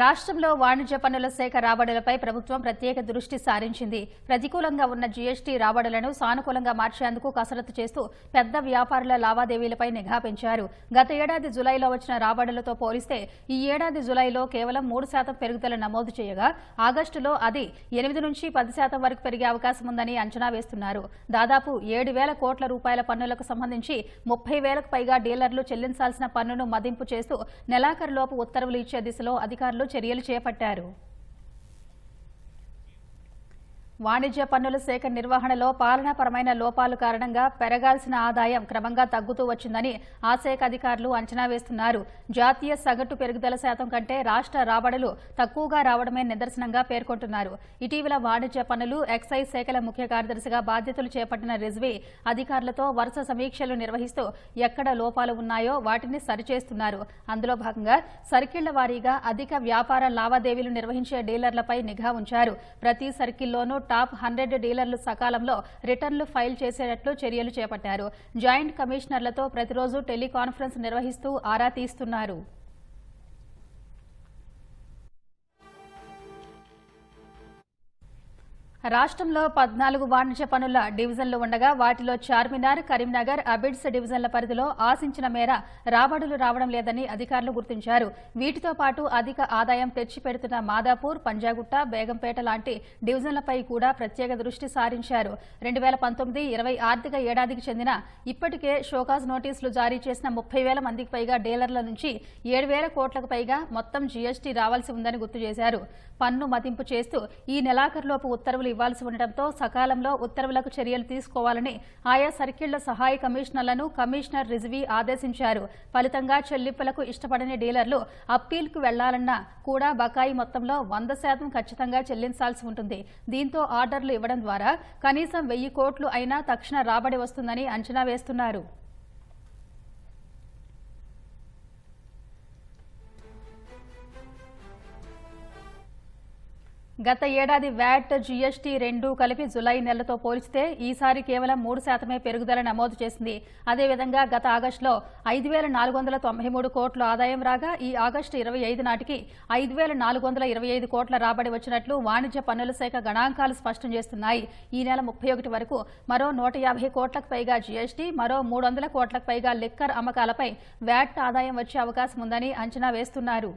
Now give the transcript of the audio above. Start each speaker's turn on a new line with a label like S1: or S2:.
S1: రాష్ట్రంలో వాణిజ్య పన్నుల శాఖ రాబడులపై ప్రభుత్వం ప్రత్యేక దృష్టి సారించింది. ప్రతికూలంగా ఉన్న జీఎస్టీ రాబడులను సానుకూలంగా మార్చేందుకు కసరత్తు చేస్తూ పెద్ద వ్యాపారుల లావాదేవీలపై నిఘా పెంచారు. గత ఏడాది జులైలో వచ్చిన రాబడులతో పోలిస్తే ఈ ఏడాది జులైలో కేవలం మూడు శాతం పెరుగుదల నమోదు చేయగా ఆగస్టులో అది ఎనిమిది నుంచి పది శాతం వరకు పెరిగే అవకాశం ఉందని అంచనా వేస్తున్నారు. దాదాపు ఏడు వేల కోట్ల రూపాయల పన్నులకు సంబంధించి ముప్పై వేలకు పైగా డీలర్లు చెల్లించాల్సిన పన్నును మదింపు చేస్తూ నెలాఖరులోపు ఉత్తర్వులు ఇచ్చే దిశలో అధికారులు చర్యలు చేపట్టారు. వాణిజ్య పన్నుల శాఖ నిర్వహణలో పాలనాపరమైన లోపాలు కారణంగా పెరగాల్సిన ఆదాయం క్రమంగా తగ్గుతూ వచ్చిందని ఆ శాఖ అధికారులు అంచనా వేస్తున్నారు. జాతీయ సగటు పెరుగుదల శాతం కంటే రాష్ట్ర రాబడులు తక్కువగా రావడమే నిదర్శనంగా పేర్కొంటున్నారు. ఇటీవల వాణిజ్య పన్నులు ఎక్సైజ్ శాఖల ముఖ్య కార్యదర్శిగా బాధ్యతలు చేపట్టిన రిజ్వీ అధికారులతో వరుస సమీక్షలు నిర్వహిస్తూ ఎక్కడ లోపాలు ఉన్నాయో వాటిని సరిచేస్తున్నారు. అందులో భాగంగా సర్కిళ్ళ వారీగా అధిక వ్యాపార లావాదేవీలు నిర్వహించే డీలర్లపై నిఘా ఉంచారు. ప్రతి సర్కిల్లోనూ టాప్ హండ్రెడ్ డీలర్లు సకాలంలో రిటర్న్లు ఫైల్ చేసేటట్లు చర్యలు చేపట్టారు. జాయింట్ కమిషనర్లతో ప్రతిరోజు టెలికాన్ఫరెన్స్ నిర్వహిస్తూ ఆరా తీస్తున్నారు. రాష్ట్రంలో పద్నాలుగు వాణిజ్య పనుల డివిజన్లు ఉండగా వాటిలో చార్మినార్ కరీంనగర్ అబిడ్స్ డివిజన్ల పరిధిలో ఆశించిన మేర రాబడులు రావడం లేదని అధికారులు గుర్తించారు. వీటితో పాటు అధిక ఆదాయం తెచ్చిపెడుతున్న మాదాపూర్ పంజాగుట్ట బేగంపేట లాంటి డివిజన్లపై కూడా ప్రత్యేక దృష్టి సారించారు. రెండు వేల పంతొమ్మిది ఇరవై ఆర్థిక ఏడాదికి చెందిన ఇప్పటికే షోకాజ్ నోటీసులు జారీ చేసిన ముప్పై వేల మందికి పైగా డీలర్ల నుంచి ఏడు వేల కోట్లకు పైగా మొత్తం జీఎస్టీ రావాల్సి ఉందని గుర్తు చేశారు. పన్ను మదింపు చేస్తూ ఈ నెలాఖరులోపు ఉత్తర్వులు ఇవ్వాల్సి ఉండటంతో సకాలంలో ఉత్తర్వులకు చర్యలు తీసుకోవాలని ఆయా సర్కిళ్ళ సహాయ కమిషనర్లను కమిషనర్ రిజ్వీ ఆదేశించారు. ఫలితంగా చెల్లింపులకు ఇష్టపడని డీలర్లు అప్పీల్కు వెళ్ళాలన్నా కూడా బకాయి మొత్తంలో వంద శాతం ఖచ్చితంగా చెల్లించాల్సి ఉంటుంది. దీంతో ఆర్డర్లు ఇవ్వడం ద్వారా కనీసం వెయ్యి కోట్లు అయినా తక్షణ రాబడి వస్తుందని అంచనా వేస్తున్నారు. గత ఏడాది వ్యాట్ జీఎస్టీ రెండు కలిపి జులై నెలతో పోలిస్తే ఈసారి కేవలం మూడు శాతమే పెరుగుదల నమోదు చేసింది. అదేవిధంగా గత ఆగస్టులో ఐదు వేల నాలుగు వందల తొంభై మూడు కోట్ల ఆదాయం రాగా ఈ ఆగస్టు ఇరవై ఐదు నాటికి ఐదు వేల నాలుగు వందల ఇరవై ఐదు కోట్ల రాబడి వచ్చినట్లు వాణిజ్య పన్నుల శాఖ గణాంకాలు స్పష్టం చేస్తున్నాయి. ఈ నెల ముప్పై ఒకటి వరకు మరో నూట యాభై కోట్లకు పైగా జీఎస్టీ మరో మూడు వందల కోట్లకు పైగా లిక్కర్ అమ్మకాలపై వ్యాట్ ఆదాయం వచ్చే అవకాశం ఉందని అంచనా వేస్తున్నారు.